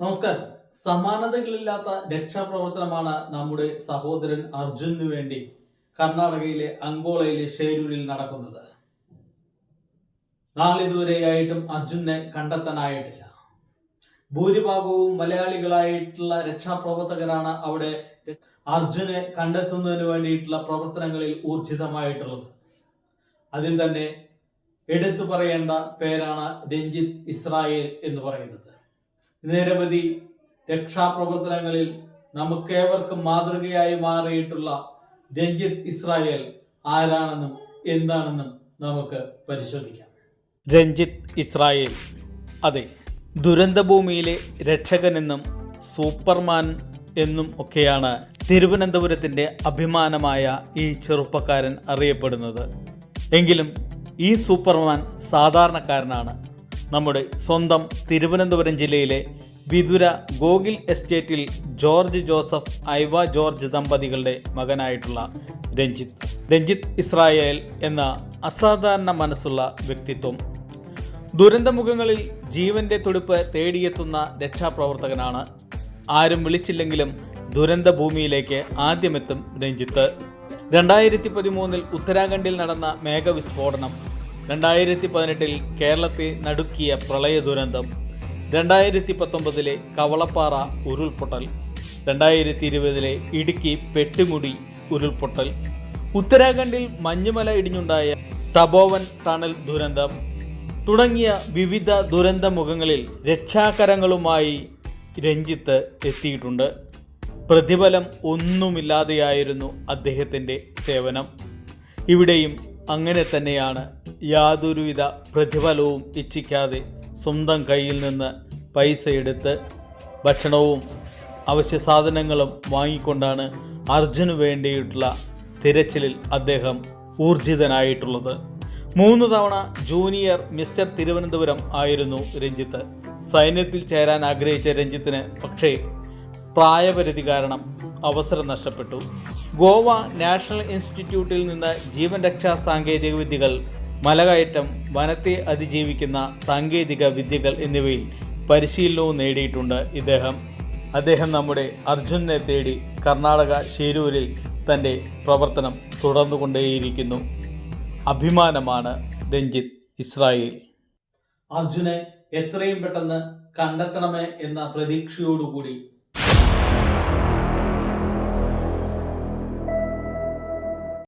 നമസ്കാരം. സമാനതകളില്ലാത്ത രക്ഷാപ്രവർത്തനമാണ് നമ്മുടെ സഹോദരൻ അർജുനു വേണ്ടി കർണാടകയിലെ അങ്കോളയിലെ ഷേരൂരിൽ നടക്കുന്നത്. നാളിതുവരെയായിട്ടും അർജുനെ കണ്ടെത്താനായിട്ടില്ല. ഭൂരിഭാഗവും മലയാളികളായിട്ടുള്ള രക്ഷാപ്രവർത്തകരാണ് അവിടെ അർജുനെ കണ്ടെത്തുന്നതിന് വേണ്ടിയിട്ടുള്ള പ്രവർത്തനങ്ങളിൽ ഊർജിതമായിട്ടുള്ളത്. അതിൽ തന്നെ എടുത്തു പറയേണ്ട പേരാണ് രഞ്ജിത്ത് ഇസ്രായേൽ എന്ന് പറയുന്നത്. നിരവധി രക്ഷാപ്രവർത്തനങ്ങളിൽ നമുക്കേവർക്കും മാതൃകയായി മാറിയിട്ടുള്ള രഞ്ജിത്ത് ഇസ്രായേൽ ആരാണെന്നും എന്താണെന്നും നമുക്ക് പരിശോധിക്കാം. രഞ്ജിത്ത് ഇസ്രായേൽ അതെ ദുരന്തഭൂമിയിലെ രക്ഷകനെന്നും സൂപ്പർമാൻ എന്നും ഒക്കെയാണ് തിരുവനന്തപുരത്തിന്റെ അഭിമാനമായ ഈ ചെറുപ്പക്കാരൻ അറിയപ്പെടുന്നത്. എങ്കിലും ഈ സൂപ്പർമാൻ സാധാരണക്കാരനാണ്. നമ്മുടെ സ്വന്തം തിരുവനന്തപുരം ജില്ലയിലെ വിതുര ഗോഗിൽ എസ്റ്റേറ്റിൽ ജോർജ് ജോസഫ് ഐവ ജോർജ് ദമ്പതികളുടെ മകനായിട്ടുള്ള രഞ്ജിത്ത്. രഞ്ജിത്ത് ഇസ്രായേൽ എന്ന അസാധാരണ മനസ്സുള്ള വ്യക്തിത്വം. ദുരന്തമുഖങ്ങളിൽ ജീവന്റെ തുടിപ്പ് തേടിയെത്തുന്ന രക്ഷാപ്രവർത്തകനാണ്. ആരും വിളിച്ചില്ലെങ്കിലും ദുരന്ത ഭൂമിയിലേക്ക് ആദ്യമെത്തും രഞ്ജിത്ത്. രണ്ടായിരത്തി പതിമൂന്നിൽ ഉത്തരാഖണ്ഡിൽ നടന്ന മേഘവിസ്ഫോടനം രണ്ടായിരത്തി പതിനെട്ടിൽ കേരളത്തെ നടുക്കിയ പ്രളയ ദുരന്തം രണ്ടായിരത്തി പത്തൊമ്പതിലെ കവളപ്പാറ ഉരുൾപൊട്ടൽ രണ്ടായിരത്തി ഇരുപതിലെ ഇടുക്കി പെട്ടിമുടി ഉരുൾപൊട്ടൽ ഉത്തരാഖണ്ഡിൽ മഞ്ഞുമല ഇടിഞ്ഞുണ്ടായ തപോവൻ ടണൽ ദുരന്തം തുടങ്ങിയ വിവിധ ദുരന്ത മുഖങ്ങളിൽ രക്ഷാകരങ്ങളുമായി രഞ്ജിത്ത് എത്തിയിട്ടുണ്ട്. പ്രതിഫലം ഒന്നുമില്ലാതെയായിരുന്നു അദ്ദേഹത്തിന്റെ സേവനം. ഇവിടെയും അങ്ങനെ തന്നെയാണ്. യാതൊരുവിധ പ്രതിഫലവും ഇച്ഛിക്കാതെ സ്വന്തം കയ്യിൽ നിന്ന് പൈസ എടുത്ത് ഭക്ഷണവും അവശ്യ സാധനങ്ങളും വാങ്ങിക്കൊണ്ടാണ് അർജുന് വേണ്ടിയിട്ടുള്ള തിരച്ചിലിൽ അദ്ദേഹം ഊർജിതനായിട്ടുള്ളത്. മൂന്ന് തവണ ജൂനിയർ മിസ്റ്റർ തിരുവനന്തപുരം ആയിരുന്നു രഞ്ജിത്ത്. സൈന്യത്തിൽ ചേരാൻ ആഗ്രഹിച്ച രഞ്ജിത്തിന് പക്ഷേ പ്രായപരിധി കാരണം അവസരം നഷ്ടപ്പെട്ടു. ഗോവ നാഷണൽ ഇൻസ്റ്റിറ്റ്യൂട്ടിൽ നിന്ന് ജീവൻ രക്ഷാ സാങ്കേതിക വിദ്യകൾ മലകയറ്റം വനത്തെ അതിജീവിക്കുന്ന സാങ്കേതിക വിദ്യകൾ എന്നിവയിൽ പരിശീലനവും നേടിയിട്ടുണ്ട് ഇദ്ദേഹം. അദ്ദേഹം നമ്മുടെ അർജുനെ തേടി കർണാടക ഷേരൂരിൽ തന്റെ പ്രവർത്തനം തുടർന്നുകൊണ്ടേയിരിക്കുന്നു. അഭിമാനമാണ് രഞ്ജിത്ത് ഇസ്രായേൽ. അർജുനെ എത്രയും പെട്ടെന്ന് കണ്ടെത്തണമേ എന്ന പ്രതീക്ഷയോടുകൂടി